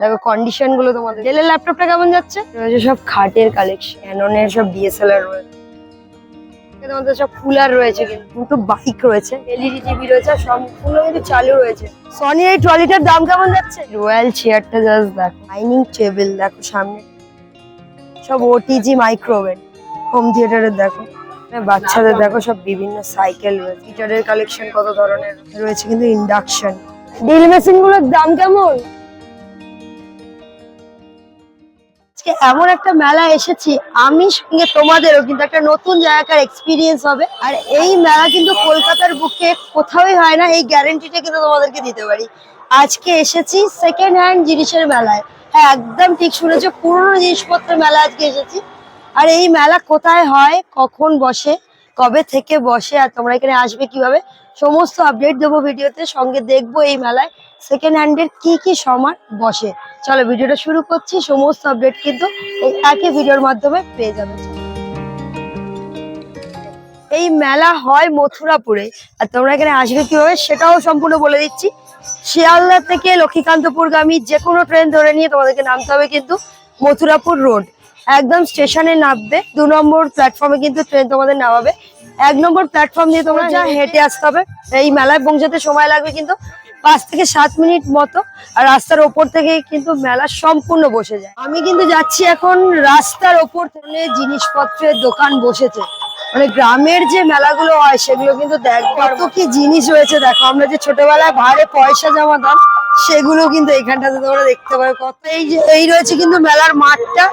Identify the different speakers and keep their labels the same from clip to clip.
Speaker 1: দেখো কন্ডিশনগুলো তোমাদের। ডেলের ল্যাপটপটা কেমন যাচ্ছে? রয়েছে সব খাটের কালেকশন ক্যাননের সব ডিএসএলআর রয়েছে। তোমাদের সব কুলার রয়েছে কিন্তু, দুটো বাইক রয়েছে এলইডি টিভি রয়েছে, আর সম্পূর্ণ কিন্তু চালু রয়েছে। সনির এই ট্রলিটার দাম কেমন যাচ্ছে? রয়্যাল চেয়ারটা জাস্ট দেখো ডাইনিং টেবিল দেখো সামনে। সব ওটিজি মাইক্রোওভেন হোম থিয়েটারের দেখো। বাচ্চাদের দেখো সব বিভিন্ন সাইকেল রয়েছে। গিটারের কালেকশন কত ধরনের রয়েছে কিন্তু ইন্ডাকশন ড্রিল মেশিনগুলোর দাম কেমন? আজকে এমন একটা মেলা এসেছি, আমি সঙ্গে তোমাদেরও কিন্তু একটা নতুন জায়গাকার এক্সপিরিয়েন্স হবে। আর এই মেলা কিন্তু কলকাতার বুকে কোথাওই হয় না, এই গ্যারেন্টিটা কিন্তু তোমাদেরকে দিতে পারি। আজকে এসেছি সেকেন্ড হ্যান্ড জিনিসের মেলায়। হ্যাঁ একদম ঠিক শুনেছো, পুরনো জিনিসপত্রের মেলা আজকে এসেছি। আর এই মেলা কোথায় হয়, কখন বসে, কবে থেকে বসে, আর তোমরা এখানে আসবে কীভাবে সমস্ত আপডেট দেবো ভিডিওতে, সঙ্গে দেখব এই মেলায় সেকেন্ড হ্যান্ডের কি কি সমান বসে। চলো ভিডিওটা শুরু করছি, সমস্ত আপডেট কিন্তু এই একই ভিডিওর মাধ্যমে পেয়ে যাবে। এই মেলা হয় মথুরাপুরে, আর তোমরা এখানে আসবে কীভাবে সেটাও সম্পূর্ণ বলে দিচ্ছি। শিয়ালদা থেকে লক্ষ্মীকান্তপুরগামী যে কোনো ট্রেন ধরে নিয়ে তোমাদেরকে নামতে হবে কিন্তু মথুরাপুর রোড একদম স্টেশনে নামবে, দু নম্বর প্ল্যাটফর্মে কিন্তু ট্রেন তোমাদের নামাবে। এক নম্বর প্ল্যাটফর্ম দিয়ে তোমরা যা হেঁটে আসতে হবে এই মেলায় পৌঁছাতে সময় লাগবে কিন্তু পাঁচ থেকে সাত মিনিট মতো আর রাস্তার ওপর থেকে কিন্তু মেলা সম্পূর্ণ বসে যায়। আমি কিন্তু যাচ্ছি এখন রাস্তার ওপর থেকে জিনিসপত্রের দোকান বসেছে। মানে গ্রামের যে মেলাগুলো হয় সেগুলো কিন্তু দেখ কত কি জিনিস রয়েছে। দেখো আমরা যে ছোটবেলায় ভাড়ে পয়সা জমাতাম সেগুলো কিন্তু এখানটাতে তোমরা দেখতে পাবে। কত এই যে এই রয়েছে কিন্তু মেলার মাঠটা।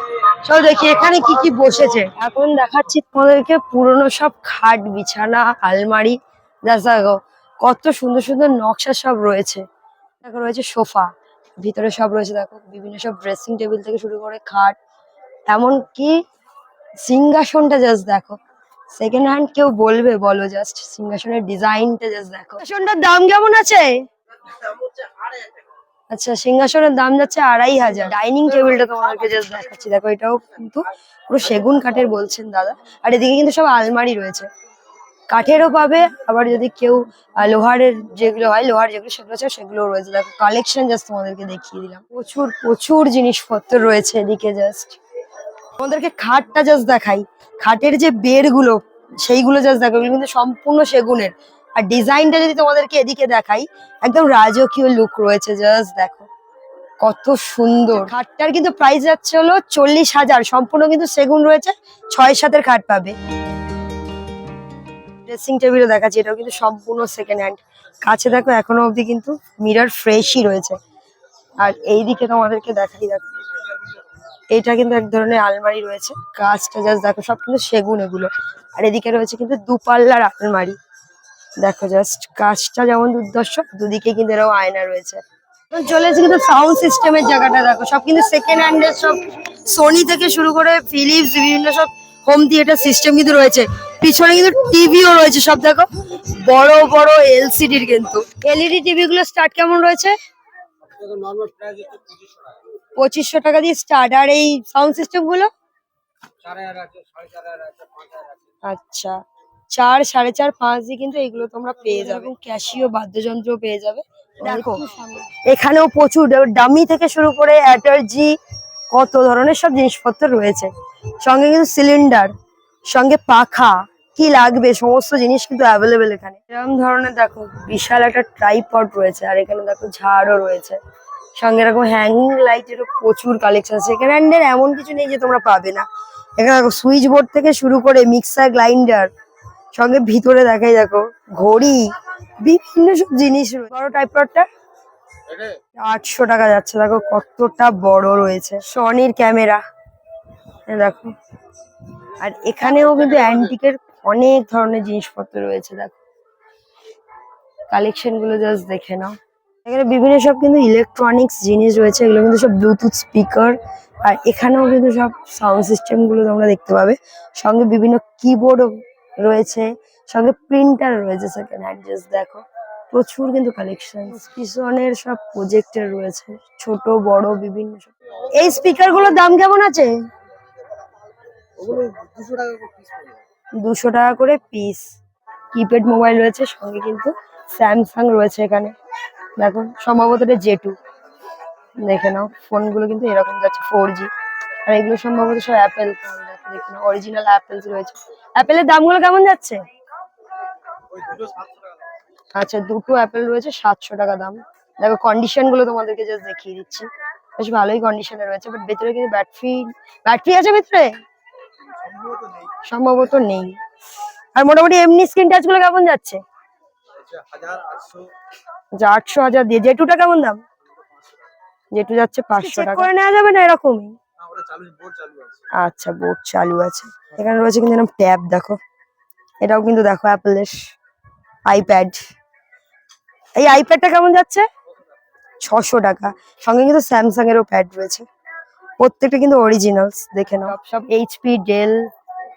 Speaker 1: সব দেখি এখানে কি কি বসেছে। এখন দেখাচ্ছি তোমাদেরকে পুরনো সব খাট, বিছানা, আলমারি। দেখো কত সুন্দর সুন্দর নকশা সব রয়েছে। দেখো, রয়েছে সোফা, ভিতরে সব রয়েছে, দেখো, বিভিন্ন সব ড্রেসিং টেবিল থেকে শুরু করে খাট। এমনকি সিংহাসনটা জাস্ট দেখো। সেকেন্ড হ্যান্ড কেউ বলবে, বলো জাস্ট সিংহাসনের ডিজাইনটা জাস্ট দেখো। সিংহাসনটার দাম কেমন আছে? আচ্ছা সিংহাসনের দাম যাচ্ছে আড়াই হাজার। ডাইনিং টেবিলটা তোমাদেরকে জাস্ট দেখাচ্ছি। দেখো, এটাও কিন্তু পুরো সেগুন কাঠের বলছেন দাদা। আর এদিকে কিন্তু সব আলমারি রয়েছে। কাঠেরও পাবে, আবার যদি কেউ লোহারের যেগুলো হয়, লোহার যেগুলো সেগুলো আছে সেগুলো রয়েছে। দেখো কালেকশন জাস্ট তোমাদেরকে দেখিয়ে দিলাম। প্রচুর প্রচুর জিনিসপত্র রয়েছে এদিকে জাস্ট তোমাদেরকে খাটটা জাস্ট দেখাই। খাটের যে বেড়গুলো সেইগুলো জাস্ট দেখো। কিন্তু সম্পূর্ণ সেগুনের। আর ডিজাইনটা যদি তোমাদেরকে এদিকে দেখাই, একদম রাজকীয় লুক রয়েছে জাস্ট দেখো। কত সুন্দর। খাটটার কিন্তু প্রাইস যাচ্ছে হলো চল্লিশ হাজার, সম্পূর্ণ কিন্তু সেগুন রয়েছে ছয় সাতের খাট পাবে। ড্রেসিং টেবিলও দেখাচ্ছি, এটাও কিন্তু সম্পূর্ণ সেকেন্ড হ্যান্ড কাছে দেখো, এখনও অবধি কিন্তু মিরর ফ্রেশই রয়েছে। আর এইদিকে তোমাদেরকে দেখাই, দেখো। এটা কিন্তু এক ধরনের আলমারি রয়েছে, কাজটা জাস্ট দেখো, সব কিন্তু সেগুন এগুলো। আর এদিকে রয়েছে কিন্তু দুপাল্লার আলমারি। দেখো জাস্ট কাজটা যেমন দুর্দর্শ দুদিকে কিন্তু এরকম আয়না রয়েছে। চলে এসেছে কিন্তু সাউন্ড সিস্টেমের জায়গাটা দেখো সব কিন্তু সেকেন্ড হ্যান্ডের সব সোনি থেকে শুরু করে ফিলিপস বিভিন্ন সব হোম থিয়েটার সিস্টেম কিন্তু রয়েছে। পিছনে কিন্তু টিভিও রয়েছে সব দেখো। বড় বড় এলসিডির কিন্তু। এলইডি টিভি গুলো স্টার্ট কেমন রয়েছে?
Speaker 2: পঁচিশশো টাকা
Speaker 1: দিয়ে স্টার্ট আর এই সাউন্ড
Speaker 2: সিস্টেমগুলো?
Speaker 1: আচ্ছা। চার সাড়ে চার পাঁচ দিয়ে কিন্তু এগুলো তোমরা পেয়ে যাবে। ক্যাশিও বাদ্যযন্ত্র পেয়ে যাবে। দেখো এখানেও প্রচুর ডামি থেকে শুরু করে অ্যাটার্জি কত ধরনের সব জিনিসপত্র রয়েছে। সঙ্গে কিন্তু সিলিন্ডার সঙ্গে পাখা কি লাগবে সমস্ত জিনিস কিন্তু অ্যাভেলেবেল এখানে। এরকম ধরনের দেখো বিশাল একটা ট্রাইপড রয়েছে আর এখানে দেখো ঝাড়ও রয়েছে। সঙ্গে এরকম হ্যাঙ্গিং লাইটেরও প্রচুর কালেকশন সেকেন্ড হ্যান্ডের এমন কিছু নেই যে তোমরা পাবে না। এখানে দেখো সুইচ বোর্ড থেকে শুরু করে মিক্সার গ্রাইন্ডার সঙ্গে ভিতরে দেখাই, দেখো, ঘড়ি, বিভিন্ন সব জিনিস। বড়
Speaker 2: এটা
Speaker 1: আটশো টাকা যাচ্ছে, দেখো, কতটা বড় রয়েছে। সনির ক্যামেরা দেখো। আর এখানেও কিন্তু অ্যান্টিকের অনেক ধরনের জিনিসপত্র রয়েছে, দেখো। কালেকশনগুলো জাস্ট দেখে নাও। এখানে বিভিন্ন সব কিন্তু ইলেকট্রনিক্স জিনিস রয়েছে, এগুলো কিন্তু সব ব্লুটুথ স্পিকার আর এখানেও কিন্তু সব সাউন্ড সিস্টেমগুলো তোমরা দেখতে পাবে। সঙ্গে বিভিন্ন কিবোর্ডও রয়েছে। সঙ্গে প্রিন্টার রয়েছে সেকেন্ড হ্যান্ড জাস্ট দেখো। প্রচুর কিন্তু কালেকশন পিছনের সব প্রজেক্টর রয়েছে। ছোট, বড়, বিভিন্ন এই স্পিকারগুলোর দাম কেমন আছে?
Speaker 2: দুশো টাকা করে পিস
Speaker 1: কিপ্যাড মোবাইল রয়েছে, সঙ্গে কিন্তু স্যামসাং রয়েছে এখানে। দেখো, সম্ভবত এটা জে টু। দেখে নাও, ফোনগুলো কিন্তু এরকম যাচ্ছে ফোর জি আর এগুলো সম্ভবত সব অ্যাপেল দেখে নাও অরিজিনাল অ্যাপেলস রয়েছে। অ্যাপেলের দামগুলো কেমন যাচ্ছে?
Speaker 2: ওই দুটো সাতশো টাকা দাম।
Speaker 1: আচ্ছা দুটো অ্যাপেল রয়েছে সাতশো টাকা দাম। দেখো কন্ডিশনগুলো তোমাদেরকে জাস্ট দেখিয়ে দিচ্ছি। বেশ ভালোই কন্ডিশনে রয়েছে বাট ভেতরে কিন্তু ব্যাটারি ব্যাটারি আছে ভেতরে?
Speaker 2: সম্ভবত নেই।
Speaker 1: আর মোটামুটি এমনি স্ক্রিন টাচগুলো কেমন যাচ্ছে?
Speaker 2: আচ্ছা
Speaker 1: আচ্ছা আটশো হাজার দিয়ে জেটুটা কেমন দাম? জেটু যাচ্ছে পাঁচশো টাকা। করে নেওয়া যাবে না এরকমই?
Speaker 2: না ওটা চালু বোর্ড চালু আছে।
Speaker 1: আচ্ছা বোর্ড চালু আছে। এখানে রয়েছে কিন্তু এরকম ট্যাব দেখো। এটাও কিন্তু দেখো অ্যাপেলের আইপ্যাড। এই আইপ্যাডটা কেমন যাচ্ছে? ছশো টাকা। সঙ্গে কিন্তু স্যামসাং এরও প্যাড রয়েছে। প্রত্যেকটা কিন্তু অরিজিনালস দেখে নাও। সব এইচপি ডেল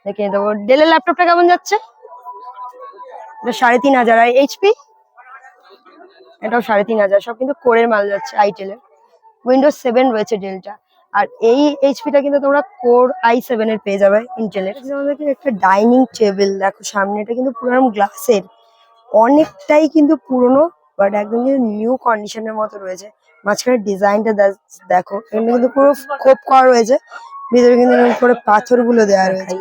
Speaker 1: দেখে দেবো ডেলের ল্যাপটপটা কেমন যাচ্ছে? এটা সাড়ে তিন হাজার। আর এইচপি এটাও সাড়ে তিন হাজার। সব কিন্তু কোরের মাল যাচ্ছে আইটেলের উইন্ডোজ সেভেন রয়েছে ডেলটা আর এই এইচপিটা কিন্তু তোমরা কোর আই সেভেন এর পেয়ে যাবে ইন্টেলের আমাদেরকে একটা ডাইনিং টেবিল দেখো সামনে এটা কিন্তু পুরো গ্লাসের অনেকটাই কিন্তু পুরনো বাট একদম কিন্তু নিউ কন্ডিশনের মতো রয়েছে। মাঝখানে ডিজাইনটা দেখো এখানে কিন্তু পুরো খোপ করা রয়েছে। ভিতরে কিন্তু করে পাথরগুলো দেওয়া রয়েছে।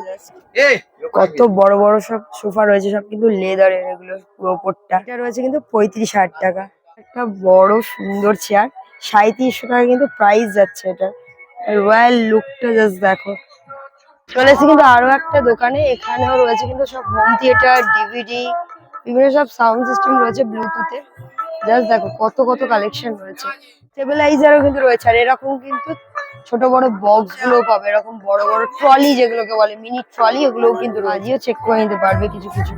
Speaker 1: কত বড় বড় সব সোফা রয়েছে সব কিন্তু লেদারের এগুলো পুরো ওপরটা। এটা রয়েছে কিন্তু পঁয়ত্রিশ হাজার টাকা। একটা বড় সুন্দর চেয়ার সাঁত্রিশশো টাকা কিন্তু প্রাইস যাচ্ছে এটা। রয়্যাল লুকটা জাস্ট দেখো। চলে এসেছি কিন্তু আরও একটা দোকানে, এখানেও রয়েছে কিন্তু সব হোম থিয়েটার ডিভিডি বিভিন্ন সব সাউন্ড সিস্টেম রয়েছে ব্লুটুথের জাস্ট দেখো, কত কত কালেকশন রয়েছে। স্টেবিলাইজারও কিন্তু রয়েছে, আর এরকম কিন্তু ছোট বড় বক্সগুলো পাবে, এরকম বড় বড় ট্রলি যেগুলোকে বলে মিনি ট্রলি এগুলোও কিন্তু আজিও চেক করে নিতে পারবে কিছু কিছু।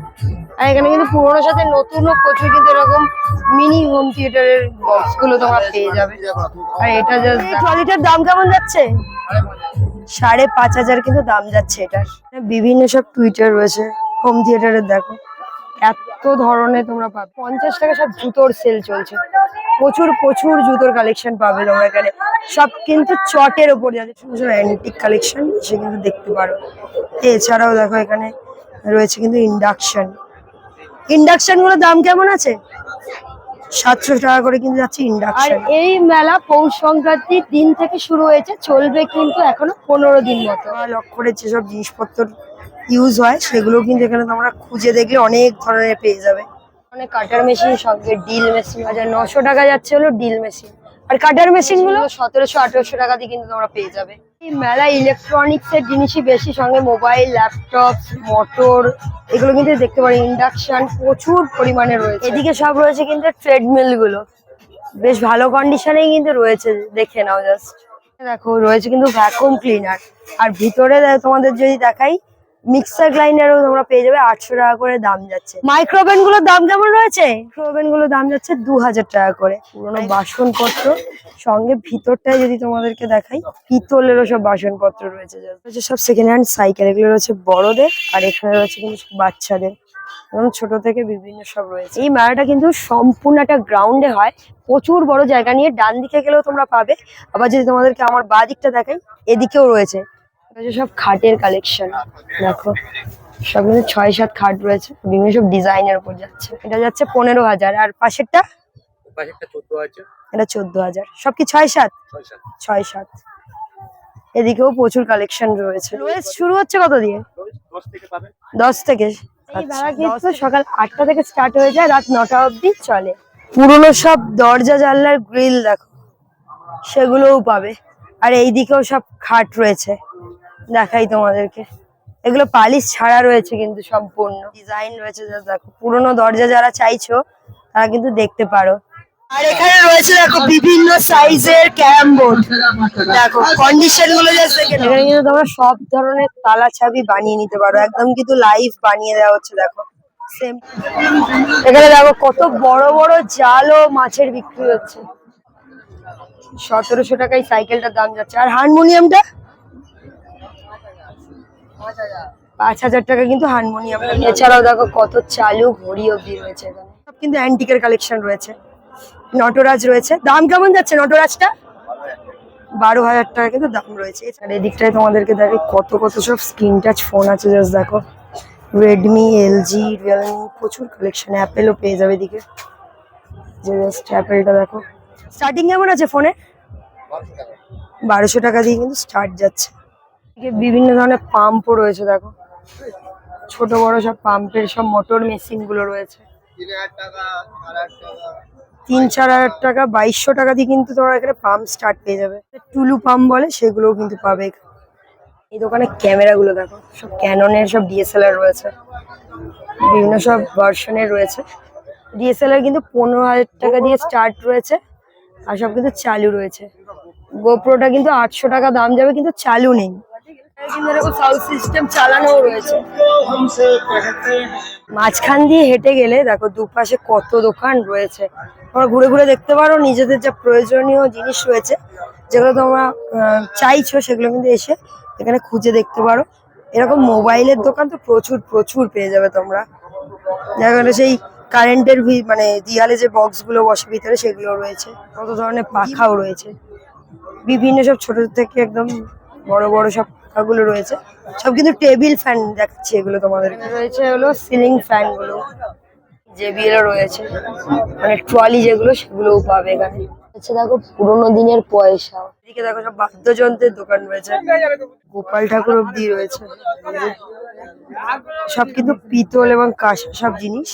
Speaker 1: আর এখানে কিন্তু পুরোনোর সাথে নতুনও প্রচুর কিন্তু এরকম মিনি হোম থিয়েটারের বক্সগুলো তোমরা পেয়ে যাবে। আর এটা জাস্ট ট্রলিটার দাম কেমন যাচ্ছে? সাড়ে পাঁচ হাজার কিন্তু দাম যাচ্ছে এটার। বিভিন্ন সব টুইটার রয়েছে হোম থিয়েটারের দেখো। এত ধরনের তোমরা পাবে। পঞ্চাশ টাকা সব জুতোর সেল চলছে। প্রচুর প্রচুর জুতোর কালেকশন পাবে তোমরা এখানে। সব কিন্তু চটের ওপর যাচ্ছে ছোট ছোট অ্যান্টিক কালেকশন সে কিন্তু দেখতে পারো। এছাড়াও দেখো এখানে রয়েছে কিন্তু ইন্ডাকশন ইন্ডাকশনগুলোর দাম কেমন আছে? সাতশো টাকা করে কিন্তু যাচ্ছে ইন্ডাকশন আর এই মেলা পৌষ সংক্রান্তির দিন থেকে শুরু হয়েছে চলবে কিন্তু এখনও পনেরো দিন মতো। লক্ষ্যের যেসব জিনিসপত্র ইউজ হয় সেগুলো কিন্তু এখানে তোমরা খুঁজে দেখলে অনেক ধরনের পেয়ে যাবে। অনেক কাটার মেশিন সঙ্গে ডিল মেশিন হাজার নশো টাকা যাচ্ছে হলো ডিল মেশিন আর কাটার মেশিনগুলো? সতেরোশো আঠেরোশো টাকা দিয়ে কিন্তু তোমরা পেয়ে যাবে। এই মেলা ইলেকট্রনিক্স এর জিনিসই বেশি সঙ্গে মোবাইল ল্যাপটপ মোটর এগুলো কিন্তু দেখতে পারি। ইন্ডাকশন প্রচুর পরিমাণে রয়েছে। এদিকে সব রয়েছে কিন্তু ট্রেডমিলগুলো। বেশ ভালো কন্ডিশনেই কিন্তু রয়েছে দেখে নাও জাস্ট দেখো রয়েছে কিন্তু ভ্যাকুম ক্লিনার আর ভিতরে তোমাদের যদি দেখাই মিক্সার গ্রাইন্ডারও তোমরা পেয়ে যাবে আটশো টাকা করে দাম যাচ্ছে। মাইক্রোওভেনগুলোর দাম কেমন রয়েছে? মাইক্রোওভেনগুলোর দাম যাচ্ছে দু হাজার টাকা করে। পুরোনো বাসনপত্র সঙ্গে ভিতরটায় যদি তোমাদেরকে দেখাই পিতলেরও সব বাসনপত্র রয়েছে। রয়েছে সব সেকেন্ড হ্যান্ড সাইকেল এগুলো রয়েছে বড়দের আর এখানে রয়েছে কিন্তু বাচ্চাদের। এবং ছোট থেকে বিভিন্ন সব রয়েছে। এই মেলাটা কিন্তু সম্পূর্ণ একটা গ্রাউন্ডে হয়। প্রচুর বড় জায়গা নিয়ে ডান দিকে গেলেও তোমরা পাবে। আবার যদি তোমাদেরকে আমার বাঁ দিকটা দেখাই এদিকেও রয়েছে। সব খাটের কালেকশন দেখো। সব কিন্তু ছয় সাত খাট রয়েছে। বিভিন্ন সব ডিজাইনের উপর যাচ্ছে। এটা যাচ্ছে পনেরো হাজার। আর পাশেরটা? এটা চোদ্দ হাজার। সব কি ছয় সাত?
Speaker 2: ছয় সাত।
Speaker 1: এদিকেও প্রচুর কালেকশন রয়েছে। শুরু হচ্ছে কত দিয়ে?
Speaker 2: দশ থেকে পাবেন
Speaker 1: দশ থেকে। সকাল আটটা থেকে স্টার্ট হয়ে যায় রাত নটা অবধি চলে। পুরোনো সব দরজা জানলার গ্রিল দেখো। সেগুলোও পাবে। আর এইদিকেও সব খাট রয়েছে। দেখাই তোমাদেরকে। এগুলো পালিশ ছাড়া রয়েছে কিন্তু সম্পূর্ণ। ডিজাইন রয়েছে, যা দেখো, পুরোনো দরজা যারা চাইছো, তারা কিন্তু দেখতে পারো। আর এখানে রয়েছে দেখো বিভিন্ন সাইজের ক্যারাম বোর্ড। দেখো কন্ডিশনগুলো এখানে কিন্তু তোমরা সব ধরনের তালা চাবি বানিয়ে নিতে পারো। একদম কিন্তু লাইভ বানিয়ে দেওয়া হচ্ছে, দেখো। সেম এখানে দেখো, কত বড় বড় জাল ও মাছের বিক্রি হচ্ছে। সতেরোশো টাকায় সাইকেলটার দাম যাচ্ছে। আর হারমোনিয়ামটা পাঁচ হাজার টাকা কিন্তু হারমোনিয়াম এছাড়াও দেখো কত চালু ঘড়ি অবধি রয়েছে এখানে। সব কিন্তু অ্যান্টিকের কালেকশন রয়েছে। নটরাজ রয়েছে। দাম কেমন যাচ্ছে নটরাজটা? বারো হাজার টাকা কিন্তু দাম রয়েছে। আর এদিকটায় তোমাদেরকে দেখে কত কত সব স্ক্রিন টাচ ফোন আছে জাস্ট দেখো। রেডমি এলজি রিয়েলমি প্রচুর কালেকশন অ্যাপেলও পেয়ে যাবে এদিকে। যে জাস্ট অ্যাপেলটা দেখো। স্টার্টিং কেমন আছে ফোনে
Speaker 2: বারোশো টাকা।
Speaker 1: দিয়ে কিন্তু স্টার্ট যাচ্ছে। বিভিন্ন ধরনের পাম্পও রয়েছে, দেখো। ছোট, বড় সব পাম্পের সব মোটর মেশিনগুলো রয়েছে।
Speaker 2: তিন চার হাজার টাকা,
Speaker 1: বাইশশো টাকা দিয়ে কিন্তু তোমরা এখানে পাম্প স্টার্ট পেয়ে যাবে। টুলু পাম্প বলে, সেগুলোও কিন্তু পাবে এই দোকানে ক্যামেরা গুলো দেখো, সব ক্যাননের সব ডিএসএলআর রয়েছে। বিভিন্ন সব ভার্সনের রয়েছে। ডিএসএলআর কিন্তু পনেরো হাজার টাকা দিয়ে স্টার্ট রয়েছে, আর সব কিন্তু চালু রয়েছে। গোপ্রোটা কিন্তু আটশো টাকা দাম যাবে, কিন্তু চালু নেই। সিস্টেম চালানোও রয়েছে। মাঝখান দিয়ে হেঁটে গেলে দেখো দুপাশে কত দোকান রয়েছে। তোমরা ঘুরে ঘুরে দেখতে পারো, নিজেদের যা প্রয়োজনীয় জিনিস রয়েছে, যেগুলো তোমরা চাইছো সেগুলো কিন্তু এসে এখানে খুঁজে দেখতে পারো। এরকম মোবাইলের দোকান তো প্রচুর প্রচুর পেয়ে যাবে তোমরা। যেখানে সেই কারেন্টের মানে দিয়ালে যে বক্সগুলো বসে ভিতরে সেগুলো রয়েছে। কত ধরনের পাখাও রয়েছে। বিভিন্ন সব ছোট থেকে একদম বড় বড় সব পাখাগুলো রয়েছে। সব কিন্তু টেবিল ফ্যান দেখাচ্ছি এগুলো তোমাদের। রয়েছে হলো সিলিং ফ্যানগুলো যে জেবিএল রয়েছে। মানে ট্রলি যেগুলো, সেগুলোও পাবে এখানে। আচ্ছা দেখো, পুরোনো দিনের পয়সা। এদিকে দেখো, সব বাদ্যযন্ত্রের দোকান রয়েছে। গোপাল ঠাকুর অব্দি রয়েছে। সব কিন্তু পিতল এবং কাশ সব জিনিস।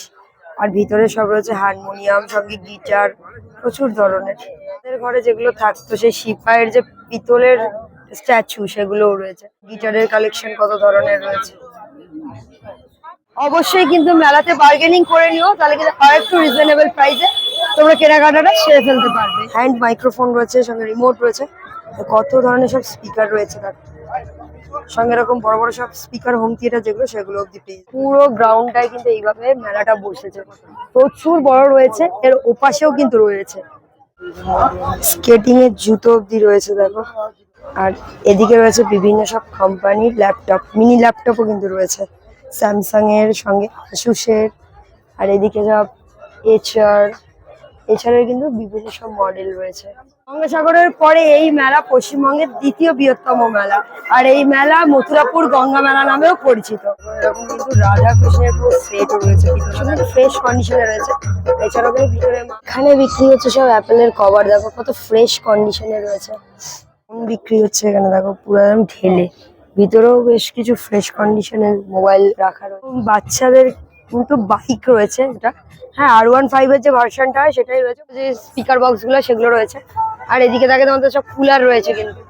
Speaker 1: আর ভিতরে সব রয়েছে হারমোনিয়াম, সঙ্গে গিটার, প্রচুর ধরনের। ঘরে যেগুলো থাকতো, সেই সিপাইয়ের যে পিতলের স্ট্যাচু সেগুলোও রয়েছে। গিটারের কালেকশন কত ধরনের রয়েছে? অবশ্যই কিন্তু মেলাতে বার্গেনিং করে নিও, তাহলে কিন্তু আর একটু রিজনেবল প্রাইসে তোমরা কেনাকাটাটা সেরে ফেলতে পারবে। হ্যান্ড মাইক্রোফোন রয়েছে, সঙ্গে রিমোট রয়েছে। কত ধরনের সব স্পিকার রয়েছে তার? সঙ্গে এরকম বড় বড় সব স্পিকার হোম থিয়েটার যেগুলো, সেগুলো অব্দি পেয়ে। পুরো গ্রাউন্ডটাই কিন্তু এইভাবে মেলাটা বসেছে। প্রচুর বড় রয়েছে, এর ওপাশেও কিন্তু রয়েছে। স্কেটিং এর জুতো অব্দি রয়েছে, দেখো। আর এদিকে রয়েছে বিভিন্ন সব কোম্পানির ল্যাপটপ মিনি ল্যাপটপও কিন্তু রয়েছে। স্যামসাং এর সঙ্গে আসুসের আর এদিকে সব এচার এছাড়াও কিন্তু বিভিন্ন সব মডেল রয়েছে। গঙ্গাসাগরের পরে এই মেলা পশ্চিমবঙ্গের দ্বিতীয় বৃহত্তম মেলা। আর এই মেলা মথুরাপুর গঙ্গা মেলা নামেও পরিচিত। এরকম কিন্তু রাধা কৃষ্ণের পুরো সেট রয়েছে। কিন্তু ফ্রেশ কন্ডিশনে রয়েছে। এছাড়াও কিন্তু ভিতরে এখানে বিক্রি হচ্ছে সব অ্যাপেলের কভার দেখো কত ফ্রেশ কন্ডিশনে রয়েছে। বিক্রি হচ্ছে এখানে, দেখো, পুরো একদম ঢেলে। ভিতরেও বেশ কিছু ফ্রেশ কন্ডিশনের মোবাইল রাখা রয়েছে। বাচ্চাদের কিন্তু বাইক রয়েছে এটা। হ্যাঁ আর ওয়ান ফাইভ এর যে ভার্সনটা হয়, সেটাই রয়েছে। যে স্পিকার বক্সগুলো, সেগুলো রয়েছে। আর এদিকে দেখে, তোমাদের সব কুলার রয়েছে কিন্তু।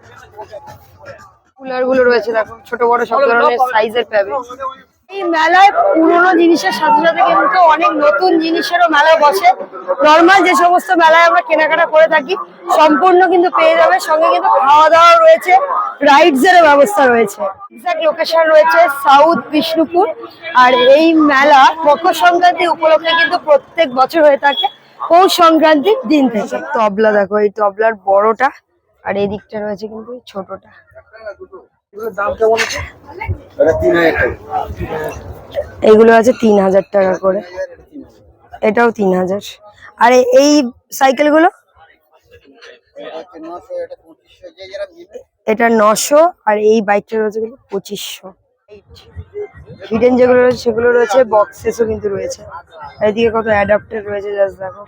Speaker 1: কুলারগুলো রয়েছে, দেখো, ছোট বড় সব ধরনের সাইজের পাবে এই মেলায় পুরোনো জিনিসের সাথে সাথে কিন্তু অনেক নতুন জিনিসেরও মেলা বসে। নর্মাল যে সমস্ত মেলায় আমরা কেনাকাটা করে থাকি, সম্পূর্ণ কিন্তু পেয়ে যাবে। সঙ্গে কিন্তু খাওয়া দাওয়া রয়েছে রাইডস এর ব্যবস্থা রয়েছে। এক্সাক্ট লোকেশন রয়েছে সাউথ বিষ্ণুপুর আর এই মেলা মকর সংক্রান্তি উপলক্ষে কিন্তু প্রত্যেক বছর হয়ে থাকে, পৌষ সংক্রান্তির দিন থেকে। তবলা দেখো, এই তবলার বড়টা, আর এই দিকটা রয়েছে কিন্তু ছোটটা।
Speaker 2: দাম কেমন আছে? তিন হাজার টাকা।
Speaker 1: এইগুলো আছে তিন হাজার টাকা করে। এটাও তিন হাজার। আর এই সাইকেলগুলো?
Speaker 2: এটা নশো এটা
Speaker 1: আর এই বাইকটা রয়েছে পঁচিশশো। হিডেন যেগুলো রয়েছে, সেগুলো রয়েছে বক্সেসও কিন্তু রয়েছে। এদিকে কত অ্যাডাপ্টার রয়েছে জাস্ট দেখো।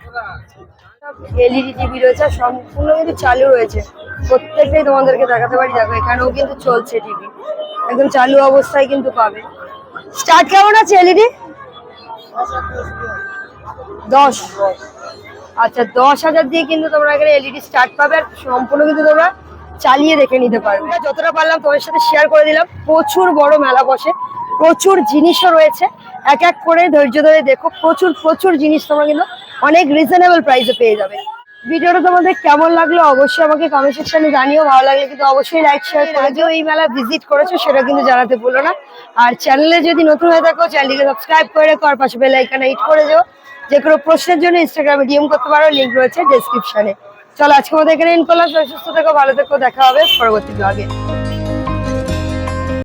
Speaker 1: এলইডি টিভি রয়েছে, সম্পূর্ণ কিন্তু চালু রয়েছে। প্রত্যেকটাই তোমাদেরকে দেখাতে পারি। দেখো, এখানেও কিন্তু চলছে টিভি একদম চালু অবস্থায় কিন্তু পাবে। স্টার্ট কেমন আছে এলইডি দশ। আচ্ছা দশ হাজার দিয়ে কিন্তু তোমরা এখানে এলইডি স্টার্ট পাবে। আর সম্পূর্ণ কিন্তু তোমরা চালিয়ে দেখে নিতে পারবে। যতটা পারলাম তোমার সাথে শেয়ার করে দিলাম। প্রচুর বড় মেলা বসে, প্রচুর জিনিসও রয়েছে। এক এক করে ধৈর্য ধরে দেখো, প্রচুর প্রচুর জিনিস তোমরা কিন্তু অনেক রিজনেবল প্রাইসে পেয়ে যাবে। ভিডিওটা তোমাদের কেমন লাগল অবশ্যই আমাকে কমেন্ট সেকশনে জানিও, ভালো লাগলে কিন্তু অবশ্যই লাইক শেয়ার করে দিও। এই মেলা ভিজিট করেছ সেটা কিন্তু জানাতে ভুলো না। আর চ্যানেলে যদি নতুন হয়ে থাকো চ্যানেলটিকে সাবস্ক্রাইব করে রেখো, আর পাশে বেল আইকনে হিট করে দিও যে কোনো প্রশ্নের জন্য ইনস্টাগ্রামে ডিএম করতে পারো লিঙ্ক রয়েছে ডেসক্রিপশনে চলো আজকে আমাদের এখানে ইন করলাম সুস্থ থেকো ভালো থেকো দেখা হবে পরবর্তী ব্লগে